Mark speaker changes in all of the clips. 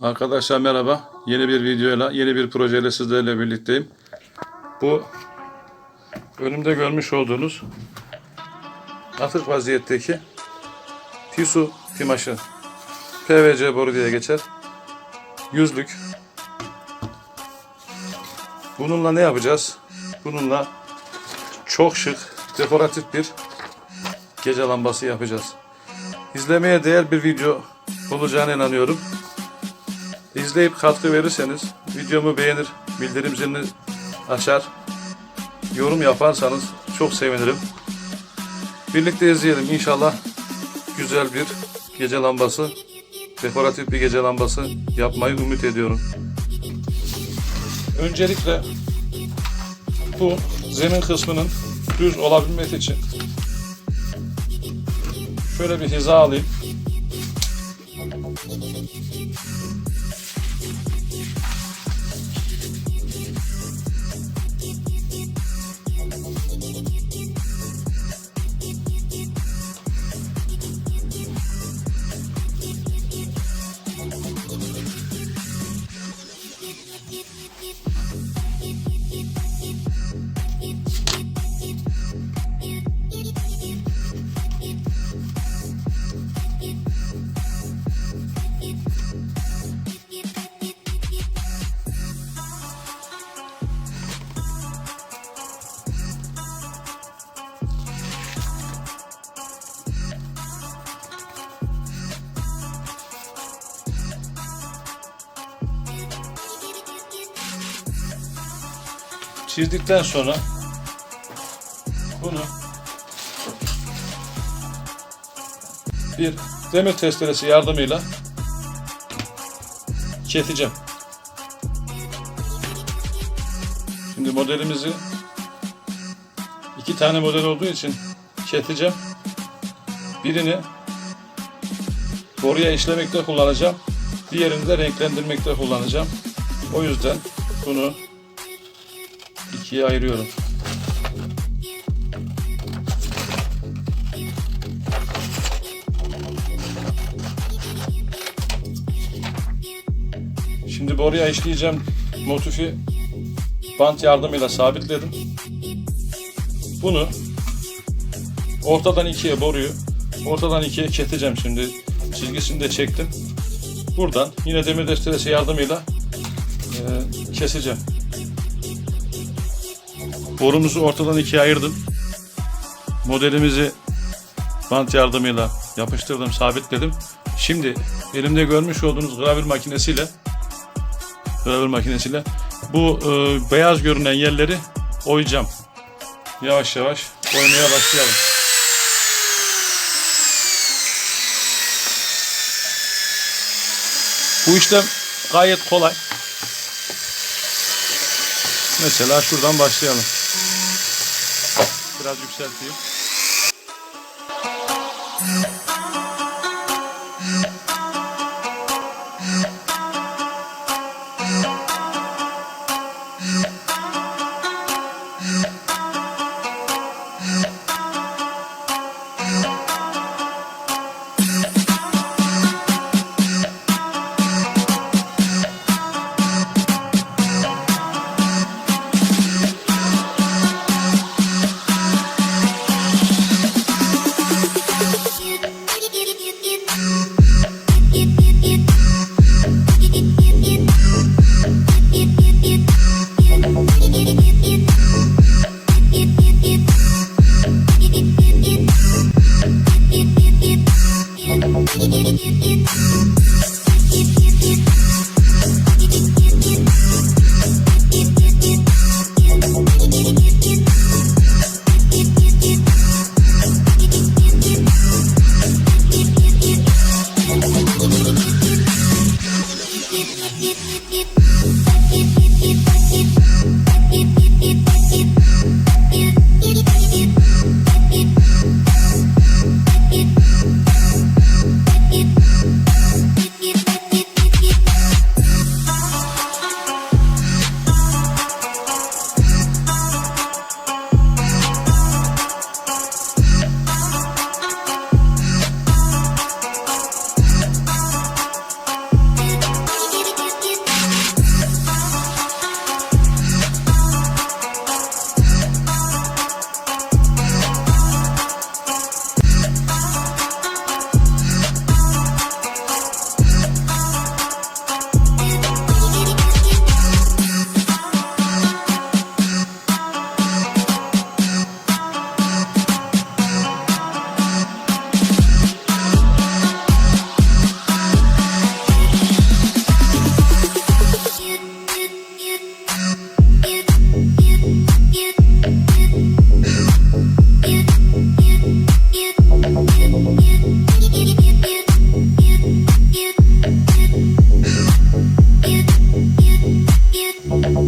Speaker 1: Arkadaşlar merhaba. Yeni bir videoyla, yeni bir projeyle sizlerle birlikteyim. Bu önümde görmüş olduğunuz atık vaziyetteki Tisu pimaşı PVC boru diye geçer. Yüzlük. Bununla ne yapacağız? Bununla çok şık, dekoratif bir gece lambası yapacağız. İzlemeye değer bir video olacağına inanıyorum. İzleyip katkı verirseniz, videomu beğenir, bildirim zilini açar, yorum yaparsanız çok sevinirim. Birlikte izleyelim. İnşallah güzel bir gece lambası, dekoratif bir gece lambası yapmayı ümit ediyorum. Öncelikle bu zemin kısmının düz olabilmesi için şöyle bir hiza alayım. Çizdikten sonra bunu bir demir testeresi yardımıyla keseceğim. Şimdi modelimizi iki tane model olduğu için keseceğim. Birini boruya işlemekte kullanacağım. Diğerini de renklendirmekte kullanacağım. O yüzden bunu ikiye ayırıyorum. Şimdi boruya işleyeceğim motifi bant yardımıyla sabitledim. Bunu ortadan ikiye boruyu ortadan ikiye keseceğim şimdi. Çizgisini de çektim. Buradan yine demir desteresi yardımıyla e, keseceğim. Borumuzu ortadan ikiye ayırdım. Modelimizi bant yardımıyla yapıştırdım, sabitledim. Şimdi elimde görmüş olduğunuz gravür makinesiyle gravür makinesiyle bu e, beyaz görünen yerleri oyacağım. Yavaş yavaş oymaya başlayalım. Bu işlem gayet kolay. Mesela şuradan başlayalım. Biraz yükselteyim.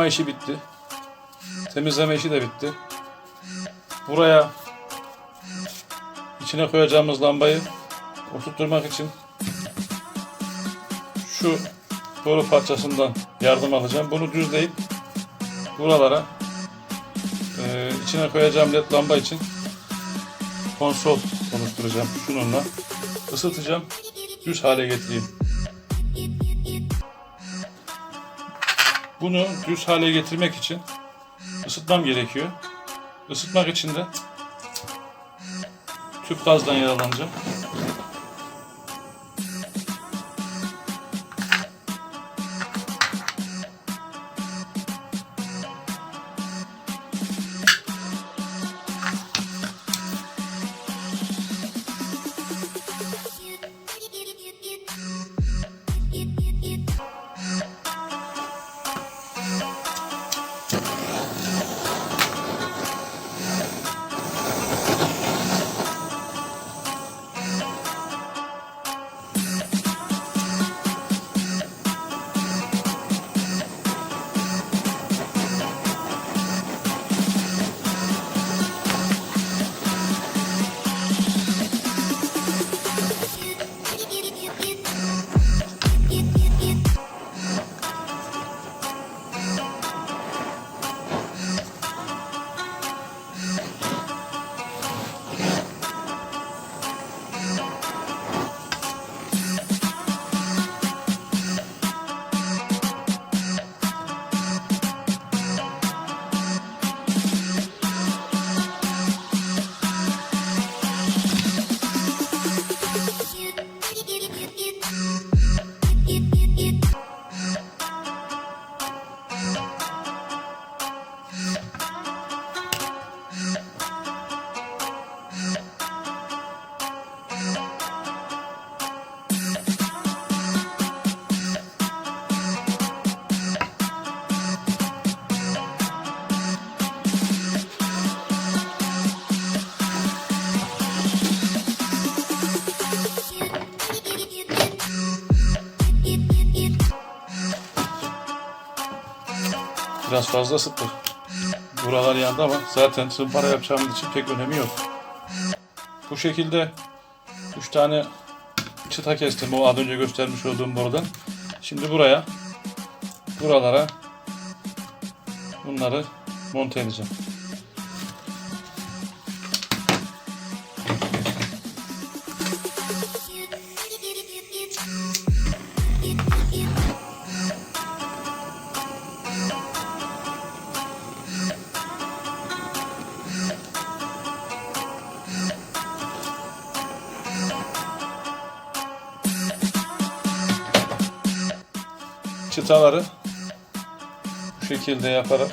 Speaker 1: oyma işi bitti. Temizleme işi de bitti. Buraya içine koyacağımız lambayı oturtturmak için şu boru parçasından yardım alacağım. Bunu düzleyip buralara e, içine koyacağım led lamba için konsol oluşturacağım şununla. Isıtacağım. Düz hale getireyim. Bunu düz hale getirmek için ısıtmam gerekiyor. Isıtmak için de tüp gazdan yararlanacağım. Biraz fazla ısıttır. Buralar yandı ama zaten zımpara yapacağımız için pek önemi yok. Bu şekilde 3 tane çıta kestim o az önce göstermiş olduğum borudan. Şimdi buraya buralara bunları monte edeceğim. Çıtaları bu şekilde yaparak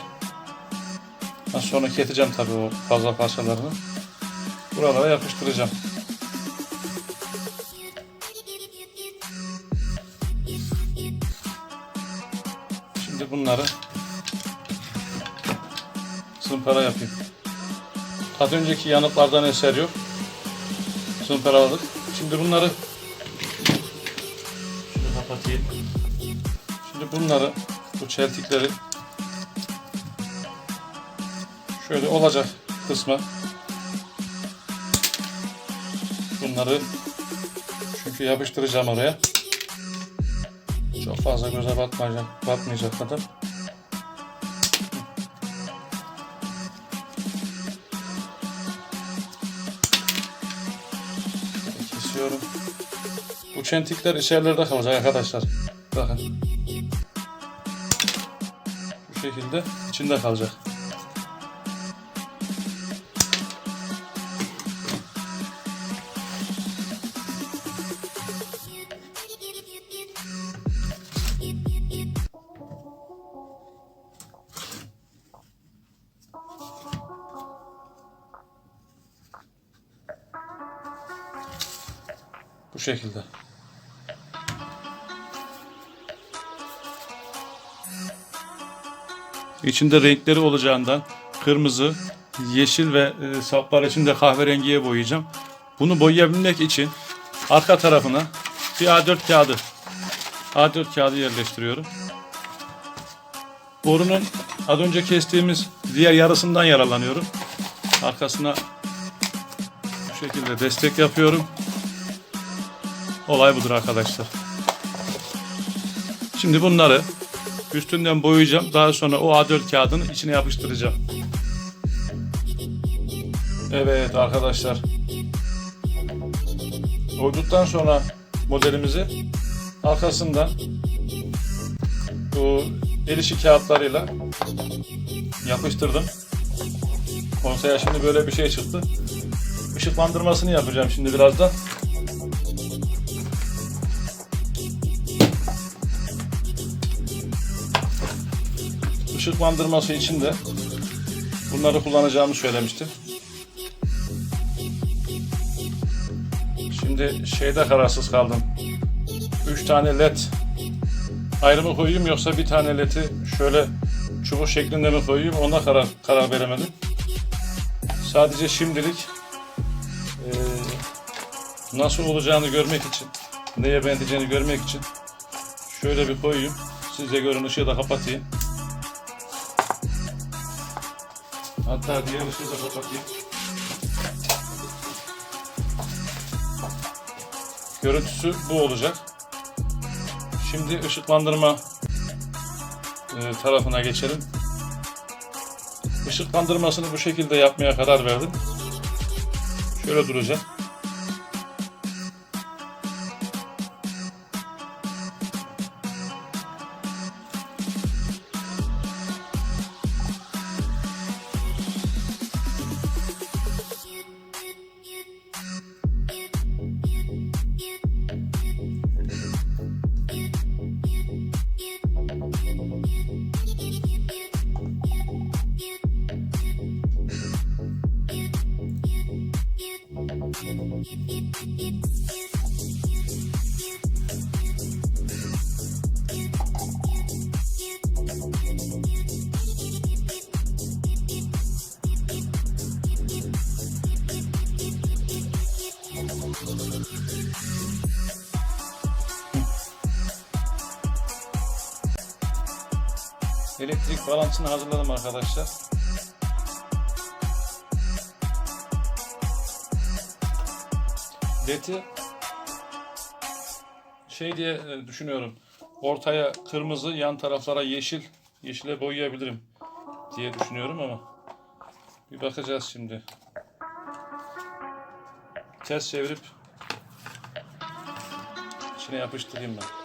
Speaker 1: daha sonra keseceğim tabii o fazla parçalarını. Buralara yapıştıracağım. Şimdi bunları zımpara yapayım. Az önceki yanıtlardan eser yok. Zımparaladık. Şimdi bunları bunları, bu çeltikleri şöyle olacak kısma bunları çünkü yapıştıracağım oraya. Çok fazla göze batmayacak, batmayacak kadar. Kesiyorum. Bu çentikler içerilerde kalacak arkadaşlar. Bakın. Şekilde içinde kalacak. Bu şekilde. İçinde renkleri olacağından kırmızı, yeşil ve e, saplar için kahverengiye boyayacağım. Bunu boyayabilmek için arka tarafına bir A4 kağıdı A4 kağıdı yerleştiriyorum. Borunun az önce kestiğimiz diğer yarısından yaralanıyorum. Arkasına bu şekilde destek yapıyorum. Olay budur arkadaşlar. Şimdi bunları üstünden boyayacağım. Daha sonra o A4 kağıdını içine yapıştıracağım. Evet arkadaşlar. Oyduktan sonra modelimizi arkasından bu el işi kağıtlarıyla yapıştırdım. Konseye şimdi böyle bir şey çıktı. Işıklandırmasını yapacağım şimdi birazdan. Işıklandırması için de bunları kullanacağımı söylemiştim. Şimdi şeyde kararsız kaldım. 3 tane led ayrımı koyayım yoksa bir tane ledi şöyle çubuk şeklinde mi koyayım ona karar, karar veremedim. Sadece şimdilik eee, nasıl olacağını görmek için, neye benzeyeceğini görmek için şöyle bir koyayım. Siz de görün ışığı da kapatayım. Hatta diğer ışığı da kapatayım. Görüntüsü bu olacak. Şimdi ışıklandırma e, tarafına geçelim. Işıklandırmasını bu şekilde yapmaya karar verdim. Şöyle duracak. You. Balansını hazırladım arkadaşlar. Leti şey diye e, düşünüyorum. Ortaya kırmızı, yan taraflara yeşil, yeşile boyayabilirim diye düşünüyorum ama bir bakacağız şimdi. Ters çevirip içine yapıştırayım ben.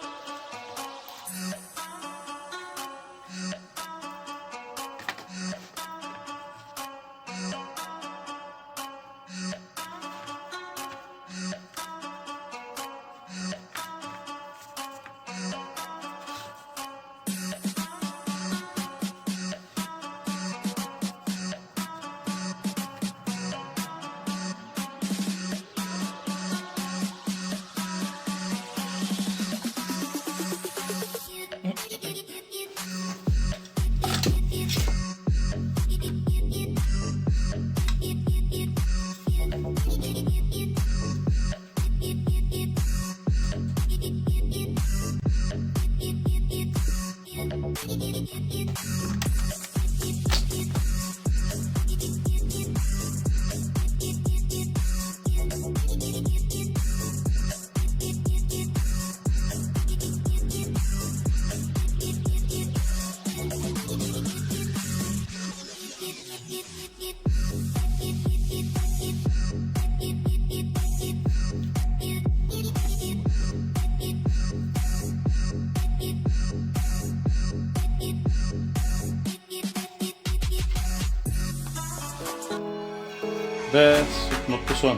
Speaker 1: Ve süt mutlu son.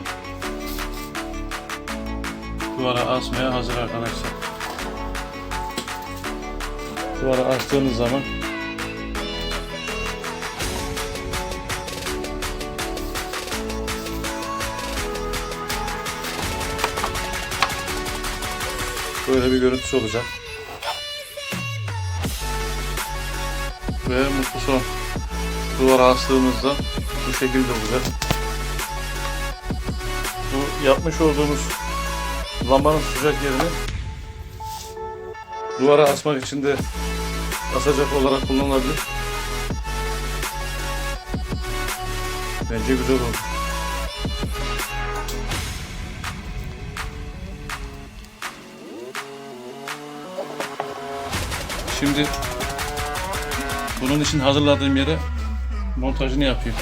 Speaker 1: Duvara asmaya hazır arkadaşlar. Duvara astığınız zaman böyle bir görüntüsü olacak. Ve mutlu son. Duvara astığımızda bu şekilde olacak. Yapmış olduğumuz lambanın sıcak yerini duvara asmak için de asacak olarak kullanılabilir. Bence güzel oldu. Şimdi bunun için hazırladığım yere montajını yapayım.